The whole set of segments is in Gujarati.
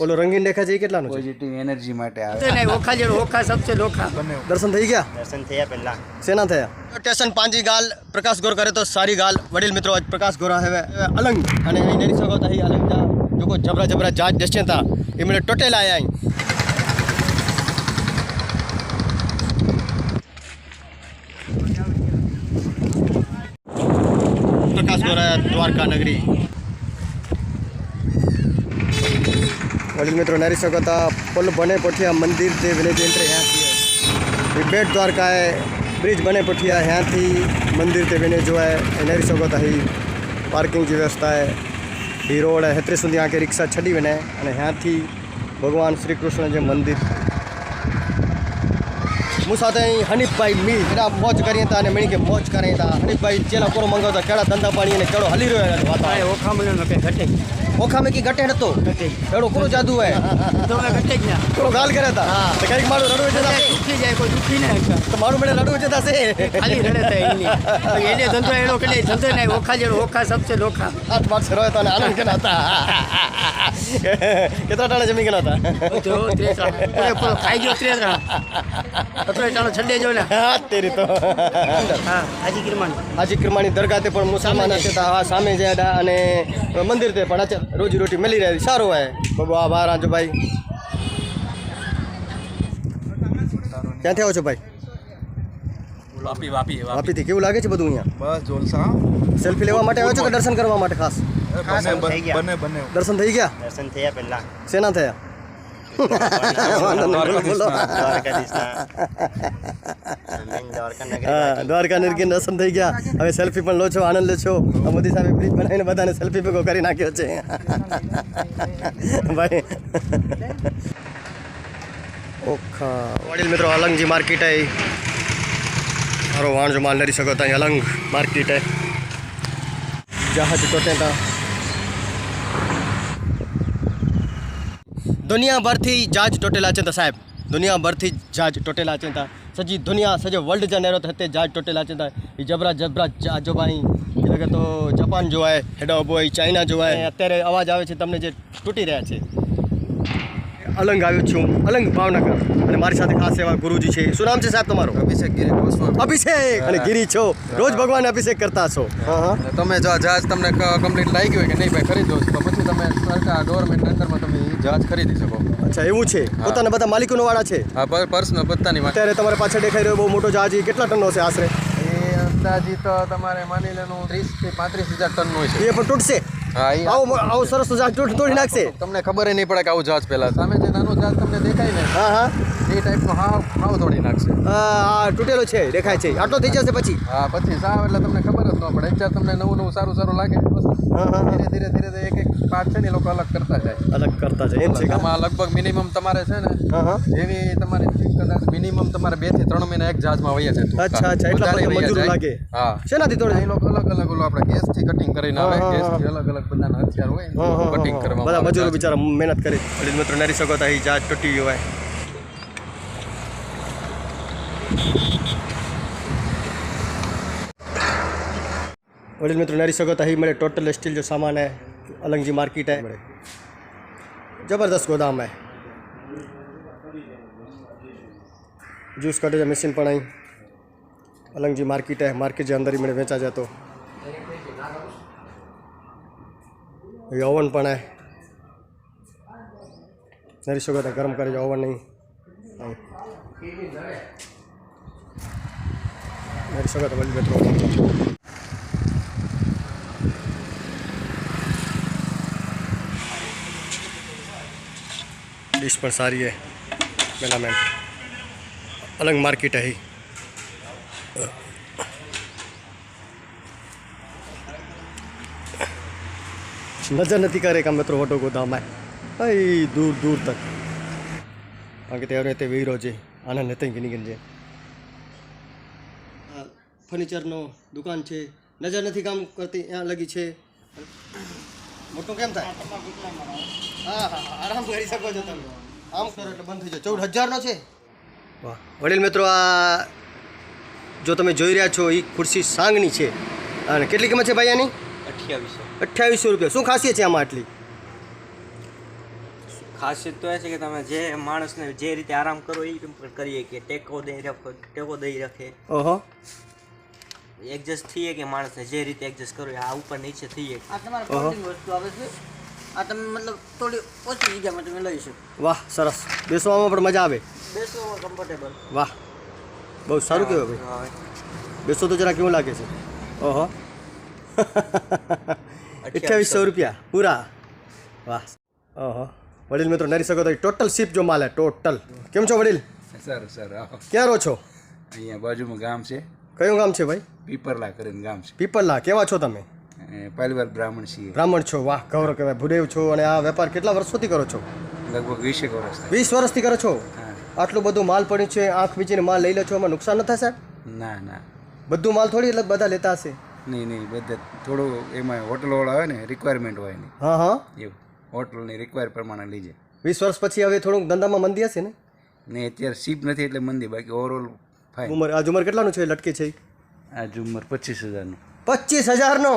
ઓલો રંગીન દેખાય છે એ કેટલાનું છે? પોઝિટિવ એનર્જી માટે આવે. નહીં ઓખા જેડો ઓખા સબસે લોખા. દર્શન થઈ ગયા? દર્શન થયા પહેલા. સેના થયા? સ્ટેશન પાંજી ગાલ પ્રકાશ ગોર કરે તો સારી ગાલ. વડીલ મિત્રો આજ પ્રકાશ ગોરા હવે અલંગ. અને અહીં નરી શકો તો અહીં અલંગ. જા જોકો જબરા જબરા જાજ દેશે તા એમણે ટોટેલ આયા અહીં પ્રકાશ ગોરા દ્વારકા નગરી. વળી મિત્રો નરી શકો તો પુલ બને પોઠિયા મંદિર જે વિલેજ એન્ટ્રી હ્યાંથી બેટ દ્વારકા હે બ્રિજ બને પોઠિયા હ્યાંથી મંદિર તે વિને જો है नरी सको तो ही પાર્કિંગ જે વ્યવસ્થા હે ही रोड है हेतिरे सुधी आके रिक्शा छड़ी वञे અને હ્યાંથી ભગવાન શ્રી કૃષ્ણ જે મંદિર. હું સાથે અહીં હનીફભાઈ મી એના મોજ કરીએ હતા અને મળી કે મોજ કરીએ હતા હનીફભાઈ ચેલા કોરો મંગાવતા કેળા ધંધા પાણી અને કેળો હલી રહ્યો વાતાવરણ ઓખામણ્યો કે ઘટે. ઓખા મેકી ગટે નતો એડો કોનો જાદુ હે તો મેં ઘટે જ ના. કોનો ગાલ કરે તા. તો કંઈક મારું રડવું જતા દુખી જાય કોઈ દુખી ને તો મારું મને રડવું છે તાસે ખાલી રડે તા એની. એને ધંધો એડો કે ધંધો નહીં ઓખા જેડો ઓખા સબસે લોખા. આઠ માર્ક્સ રહ્યો હતો અને આનંદ કેના હતા? કેટલા ટાણા જમી ગયા હતા? જો ત્રેસ. પૂરે ખાઈ ગયો ત્રેસ. અત્યારે ચાલો છડે જો ને. હા તેરી તો. હા હાજી કિરમાણી. હાજી કિરમાણી દરગાહ તે પણ મુસલમાન હશે તો હા સામે જે અને મંદિર તે પણ રોજી રોટી મળી રહે સારું હોય. બાબુ આભાર આજો ભાઈ ક્યાંથી આવો છો ભાઈ? વાપી વાપી વાપીથી. કેવું લાગે છે બધું અહીંયા? બસ જોલસા સેલ્ફી લેવા માટે આવ્યો છો કે દર્શન કરવા માટે ખાસ. બને બને દર્શન થઈ ગયા? દર્શન થયા પહેલા. શેના થયા? હા. દ્વારકા નિર્ગિન દર્શન થઈ ગયા. હવે સેલ્ફી પણ લો છો આનંદ લો છો. મોદી સાહેબ બ્રિજ બનાવીને બધાને સેલ્ફી ભેગો કરી નાખ્યો છે. ભાઈ. ઓખા વડીલ મિત્રો અલંગજી માર્કેટ આવી મારો વાણજો માલ નરી શકો ત્યાં અલંગ માર્કેટ હે જહાજ ટોટેટા દુનિયાભરથી જહાજ તૂટેલા છે તો સાહેબ. દુનિયાભરથી જહાજ તૂટેલા છે ત્યાં. સજી દુનિયા સજે વર્લ્ડ જનેરો થતે જહાજ તૂટેલા છે ત્યાં. જબરા જબરા જહાજો ભાઈ એટલે તો જપાન જોવાય હેડો હોય ચાઇના જોવાય. અત્યારે અવાજ આવે છે તમને જે તૂટી રહ્યા છે. અલંગ આવ્યો છું. અલંગ ભાવનગર. અને મારી સાથે ખાસ એવા ગુરુજી છે. શું નામ છે સાહેબ તમારું? અભિષેક ગિરી ગોસ્વામી. અભિષેક! અને ગિરી છો. રોજ ભગવાન અભિષેક કરતા છો. તમે જો જહાજ તમને કમ્પ્લીટ લાગી લાગ્યું કે નહીં ભાઈ ખરીદો તો પછી તમે સરકાર ગવર્મેન્ટ અંદરમાં તમે જહાજ ખરીદી શકો. અચ્છા એવું છે? પોતાના બધા માલિકોનો વાળા છે? આ પર પર્સનલ પત્તાની વાત અત્યારે તમારે પાછળ દેખાઈ રહ્યો બહુ મોટો જહાજ એ કેટલા ટનનો છે આશરે? એ અંદાજિત તમારે માની લેનું ત્રીસથી પાંત્રીસ હજાર ટનનું છે. એ પણ તૂટશે? હા એ આવો આવો સરસ તો જહાજ તૂટ- તોડી નાખશે? તમને ખબર નહીં પડે કે આવું જહાજ પહેલા સામે જે નાનું જહાજ તમને દેખાય ને હા હા. એ ટાઈપનો હાવ હાવ તોડી નાખશે. આ તૂટેલો છે દેખાય છે. આટલો થઈ જશે પછી? હા પછી સાવ એટલે તમને ખબર જ ન પડે. અત્યારે તમને નવું નવું સારું સારું લાગે. ધીરે ધીરે ધીરે એક એક પાર્ટ છે ને એ લોકો અલગ કરતા જાય. અલગ કરતા જાય એમ છે આમાં લગભગ મિનિમમ તમારે છે ને જેવી તમારી કદાચ મિનિમમ તમારે બેથી ત્રણ મહિના એક જહાજમાં વહી જાય અચ્છા, અચ્છા, એટલા મજૂર લાગે. હા. શેનાથી તોડે એ લોકો અલગ અલગ ઓલો આપણે ગેસથી કટિંગ કરીને આવે. હા, હા, ગેસ હા. થી અલગ અલગ બધાના હથિયાર હોય કટિંગ કરવા બધા મજૂરો બિચારા મહેનત કરી. મિત્રો નરી શકો તો અહીં જહાજ તૂટી ગયું હોય. वडील मित्र नरी सको तो ही मेरे टोटल स्टील जो सामान है अलंग जी मार्केट है ज़बरदस्त गोदाम है जूस कटे जो मशीन पण आई अलंग जी मार्केट है मार्केट जे अंदर ही मेरे वेचा जातो ये ओवन पण है नरी सको तो गरम करे जो ओवन नहीं आई। नरी सको तो वडील मित्रों डिश पर सारी है मेलामेंट अलग मार्केट है ही नजर नहीं करे का मित्रों वटो गोदाम है भाई दूर दूर तक કારણ કે તે તે વીરો છે આનંદ નથી ગીની ગીની છે ફર્નિચરનો દુકાન છે. નજર નથી કામ કરતી ત્યાં લગી છે. મોટું કેમ થાય? હા હા આરામ કરી શકો છો તમે. આમ કરો એટલે બંધ થઈ જાય. ચૌદ હજારનો છે? વાહ. વડીલ મિત્રો આ જો તમે જોઈ રહ્યા છો એ ખુરશી સાંગની છે. અને કેટલી કિંમત છે ભાઈ આની? અઠ્યાવીસો. અઠ્યાવીસો રૂપિયા. શું ખાસિયત છે આમાં આટલી? ખાસિયત તો એ છે કે તમે જે માણસને જે રીતે આરામ કરો એ પણ કરીએ કે ટેકો દઈ રાખો ટેકો દઈ રાખે. ઓહો. એડજસ્ટ થઈએ કે માણસને જે રીતે એડજસ્ટ કરો આ ઉપર નીચે થઈએ. આ તમારે પ્રોટીન વસ્તુ આવે છે. આ તમે મતલબ થોડી ઓછી જગ્યામાં તમે લઈ શકો. વાહ સરસ. બેસવામાં પણ મજા આવે. બેસવામાં કમ્ફર્ટેબલ વાહ. બહુ સારું કહેવાય ભાઈ. બેસો તો જરા કેવું લાગે છે. ઓહો. અઠ્યાવીસો રૂપિયા. પૂરા. વાહ. ઓહો. વડીલ મિત્રો નરી શકો તો ટોટલ સીપ જો માલે ટોટલ. કેમ છો વડીલ? સારું સારું. આવો. ક્યાં રહો છો? અહીંયા બાજુમાં ગામ છે. કયું ગામ છે ભાઈ? પીપરલા કરીને ગામ છે. પીપરલા કેવા છો તમે? પહેલીવાર બ્રાહ્મણ છીએ. બ્રાહ્મણ છો વાહ ગૌરવ કહેવાય ભૂદેવ છો અને આ વેપાર કેટલા વર્ષોથી કરો છો? લગભગ વીસેક વર્ષ વીસ વર્ષથી કરો છો? આટલું બધું માલ પડ્યું છે આંખ વીચીને માલ લઈ લો છો એમાં નુકસાન ન સાહેબ? ના ના. બધું માલ થોડી એટલે બધા લેતા હશે? નહીં નહીં બધા થોડું એમાં હોટલવાળા હોય ને રિક્વાયરમેન્ટ હોય ને હા હા. એવું હોટલની રિક્વાયર પ્રમાણે લીજે. વીસ વર્ષ પછી હવે થોડુંક ધંધામાં મંદી હશે ને? નહીં અત્યારે સીપ નથી એટલે મંદી બાકી ઓવરઓલ ફાઇન ઉંમર આજ ઉંમર કેટલાનું છે લટકે છે? આ ઝુમ્મર પચીસ હજારનું. પચીસ હજારનો?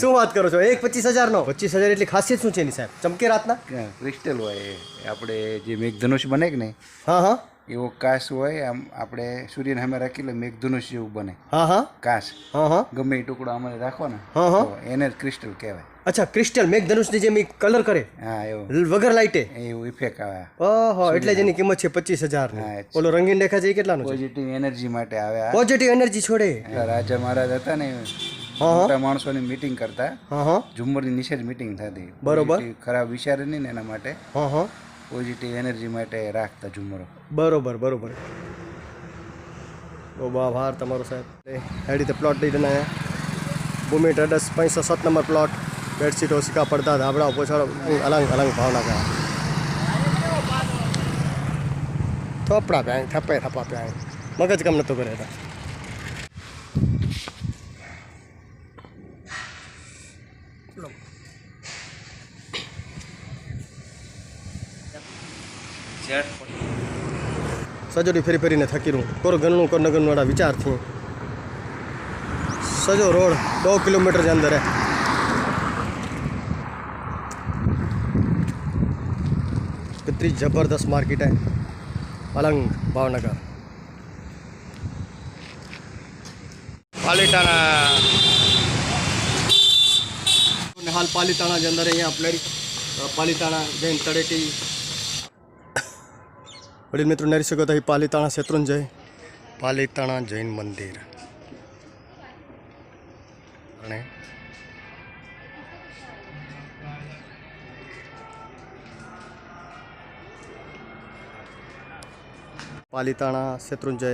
શું વાત કરો છો? એક પચીસ હજારનો? પચીસ હજાર એટલી ખાસિયત શું છે એની સાહેબ? ચમકે રાતના? ક્રિસ્ટલ હોય આપણે જે મેઘધનુષ બને કે નહીં? હા હા. એવો કાચ હોય આમ આપણે સૂર્યને સામે રાખી એટલે મેઘધનુષ જેવું બને. હા હા. કાચ હા હા. ગમે એ ટુકડો આમાં રાખો ને હા, હા. એને જ ક્રિસ્ટલ કહેવાય. અચ્છા ક્રિસ્ટલ મેઘધનુષની જેમ કલર કરે? હા એવું. વગર લાઇટે એવું ઇફેક્ટ આવે. ઓહો એટલે જેની કિંમત છે પચીસ હજાર ઓલો રંગીન દેખા છે એ કેટલાનું પોઝિટિવ એનર્જી માટે આવે પોઝિટિવ એનર્જી છોડે. રાજા મહારાજ હતા ને. મોટા માણસોની મીટિંગ કરતા. ઝુમ્મરની નીચે મીટિંગ થતી. બરોબર. ખરાબ વિચારે નહીં ને એના માટે. હા હા. પોઝિટિવ એનર્જી માટે રાખતા ઝુમરો. બરોબર બરોબર. બહુ બહુ આભાર તમારો સાહેબ. એ રીતે પ્લોટ લઈ રહ્યા. ભૂમિ ટ્રેડર્સ પાંચસો સાત નંબર પ્લોટ બેડશીટો સિક્કા પડતા ધાબળા પોછાડો અલંગ અલંગ ભાવના ગયા થોપડા પ્યાય, થપ્પે થપા પ્યાય. મગજ કામ નહોતું કરે હતા સજોડી ફેરી ફેરીને થકી રહું કોર ગણનું કોર નગરનું વાળા વિચારથી સજો રોડ દો કિલોમીટર के अंदर है कितनी ज़बरदस्त मार्केट है अलंग भावनगर પાલીતાણા હાલ પાલીતાણા જે અંદર અહીંયા પ્લેટ પાલીતાણા જૈન તળેટી વડીલ મિત્રો નરી શકો તો અહીં પાલીતાણા શેત્રુંજય પાલીતાણા જૈન મંદિર. અને પાલીતાણા શેત્રુંજય